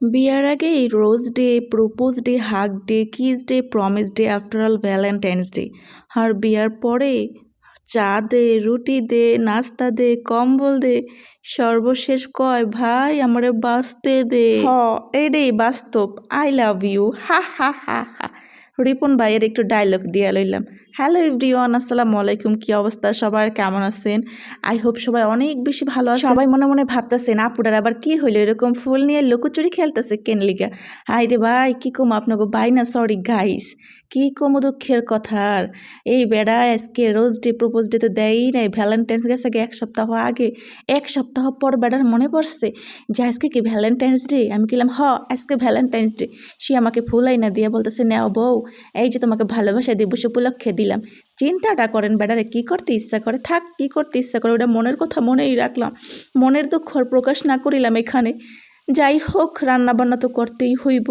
বিয়ার আগে এই rose day, propose day, hug day, kiss day, promise day, after all valentine's day. আর বিয়ার পরে চা দে, রুটি দে, নাস্তা দে, কম্বল দে, সর্বশেষ কয়, ভাই, আমারে বাঁচতে দে। হ এটাই বাস্তব। I love you. হা হা হা হা। রিপন ভাইয়ের একটু ডায়লগ দিয়ে লইলাম। হ্যালো এভরিওয়ান আসসালামু আলাইকুম। কি অবস্থা? সবার কেমন আছেন? আই হোপ সবাই অনেক বেশি ভালো আছে সবাই মনে মনে ভাবতেছেন, আপুটার আবার কি হইল? এরকম ফুল নিয়ে লুকোচুরি খেলতেছে কেন লিগা? হাই রে ভাই, কি কম আপনাকে? বাই না সরি গাইস কি কম দুঃখের কথা আর? এই বেড়া আজকে রোজ ডে প্রোপোজ ডে তো দেয়ই নাই। ভ্যালেন্টাইন্স গেছে এক সপ্তাহ আগে, এক সপ্তাহ পর বেড়ার মনে পড়ছে যে আজকে কি ভ্যালেন্টাইন্স ডে আমি কিলাম হ, আজকে ভ্যালেন্টাইন্স ডে সে আমাকে ফুলাই না দিয়ে বলতেছে, নেও বউ, এই যে তোমাকে ভালোবাসা দিবস উপলক্ষে দিলাম। চিন্তাটা করেন, বেটারে, কি করতে ইচ্ছা করে? থাক, কি করতে ইচ্ছা করে? ওটা মনের কথা মনেই রাখলাম। মনের দুঃখ প্রকাশ না করিলাম এখানে। যাই হোক, রান্নাবান্না তো করতেই হইব।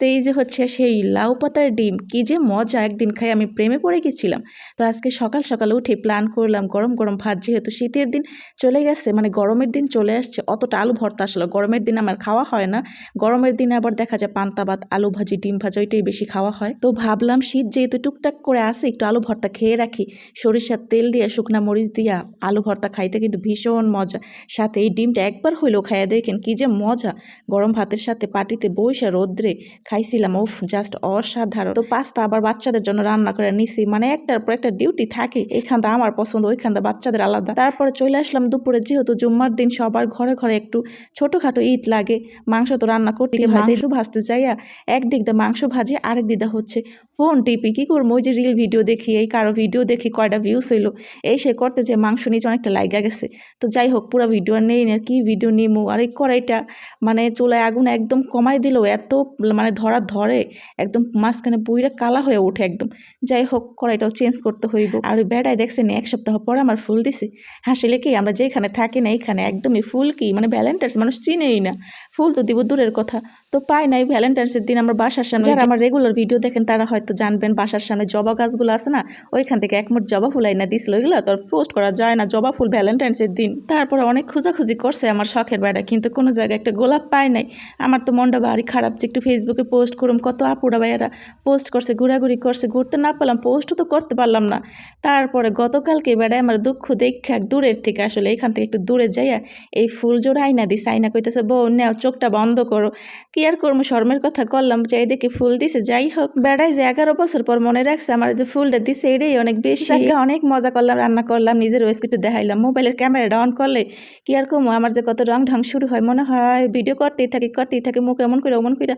তো এই যে হচ্ছে সেই লাউ পাতার ডিম, কি যে মজা! একদিন খাই আমি প্রেমে পড়ে গেছিলাম। তো আজকে সকাল সকাল উঠে প্ল্যান করলাম গরম গরম ভাত, যেহেতু শীতের দিন চলে গেছে মানে গরমের দিন চলে আসছে, অতটা আলু ভর্তা আসলো গরমের দিন আমার খাওয়া হয় না। গরমের দিনে আবার দেখা যায় পান্তা ভাত, আলু ভাজি, ডিম ভাজা ওইটাই বেশি খাওয়া হয়। তো ভাবলাম শীত যেহেতু টুকটাক করে আসে একটু আলু ভর্তা খেয়ে রাখি। সরিষার তেল দিয়ে, শুকনা মরিচ দিয়া আলু ভর্তা খাইতে কিন্তু ভীষণ মজা। সাথে এই ডিমটা একবার হইলেও খাইয়া দেখেন কি যে মজা! গরম ভাতের সাথে পাটিতে বইসা রোদ্রে খাইছিলাম উফ জাস্ট অসাধারণ। তো পাস্তা আবার বাচ্চাদের জন্য রান্না করে নিছি। মানে একটার পর একটা ডিউটি থাকে এখানটা আমার পছন্দ ওইখানটা বাচ্চাদের আলাদা। তারপরে চলে আসলাম দুপুরে যেহেতু জুম্মার দিন সবার ঘরে ঘরে একটু ছোটোখাটো ঈদ লাগে মাংস তো রান্না করতে হয়। ভাজতে যাইয়া একদিক দিয়ে মাংস ভাজি আরেক দিদা হচ্ছে ফোন টিপি। কী করব? ওই যে রিল ভিডিও দেখি এই কারও ভিডিও দেখি কয়টা ভিউস হইল। এই সে করতে যে মাংস নিচে অনেকটা লাইগা গেছে। তো যাই হোক পুরো ভিডিও নেই না কি ভিডিও নিমু? আর এই কড়াইটা মানে চুলায় আগুন একদম কমাই দিলেও এত মানে ধরা ধরে, একদম মাঝখানে পুইরা কালা হয়ে ওঠে একদম। যাই হোক, কড়াইটাও চেঞ্জ করতে হইব। আর ওই বেড়ায় দেখছেন এক সপ্তাহ পর আমার ফুল দিছে। হাসিলে কি আমরা যেখানে থাকি না, এইখানে একদমই ফুল কি? মানে ভ্যালেন্টার্স মানুষ চিনেই না। ফুল তো দিব দূরের কথা। তো পাই নাই ভ্যালেন্টাইন্সের দিন আমরা বাসার সামনে। যারা আমার রেগুলার ভিডিও দেখেন তারা হয়তো জানবেন বাসার সামনে জবা গাছগুলো আছে না? ওইখান থেকে একমুট জবা ফুল আইনা দিছিল ওইগুলো তো পোস্ট করা যায় না জবা ফুল ভ্যালেন্টাইন্সের দিন। তারপরে অনেক খোঁজাখুঁজি করছে আমার শখের বেড়া কিন্তু কোনো জায়গায় একটা গোলাপ পায় নাই। আমার তো মনটা বাড়ি খারাপ যে একটু ফেসবুকে পোস্ট করুম কত আপুরা ভাইয়ারা পোস্ট করছে ঘোরাঘুরি করছে ঘুরতে না পারলাম পোস্টও তো করতে পারলাম না। তারপরে গতকালকে বেড়ায় আমার দুঃখ দেখা দূরের থেকে আসলে এখান থেকে একটু দূরে যাইয়া এই ফুল জোড়া আইনা দিছে আইনা কইতেছে বউ নেও চোখটা বন্ধ করো। কি আর করব শর্মের কথা করলাম যাই দেখে ফুল দিছে। যাই হোক বেড়াই যে এগারো বছর পর মনে রাখছে আমার যে ফুলটা দিছে এটাই অনেক বেশি। অনেক মজা করলাম রান্না করলাম নিজের ওয়েস একটু দেখাইলাম। মোবাইলের ক্যামেরাটা অন করলে কি আর কমো আমার যে কত রং ঢং শুরু হয় মনে হয় ভিডিও করতেই থাকি করতেই থাকি মুখ এমন করে এমন করে।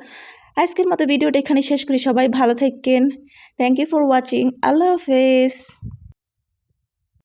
আজকের মতো ভিডিওটা এখানে শেষ করি সবাই ভালো থাকেন। থ্যাংক ইউ ফর ওয়াচিং আল্লাহ হাফেজ।